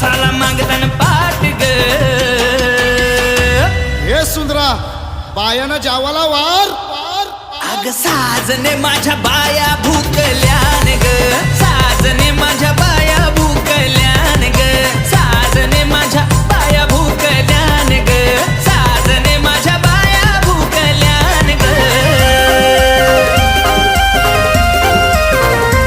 माणसाला मागताना पाठ ग हे सुंदरा बायानं जावाला वार अग साजने माझ्या बाया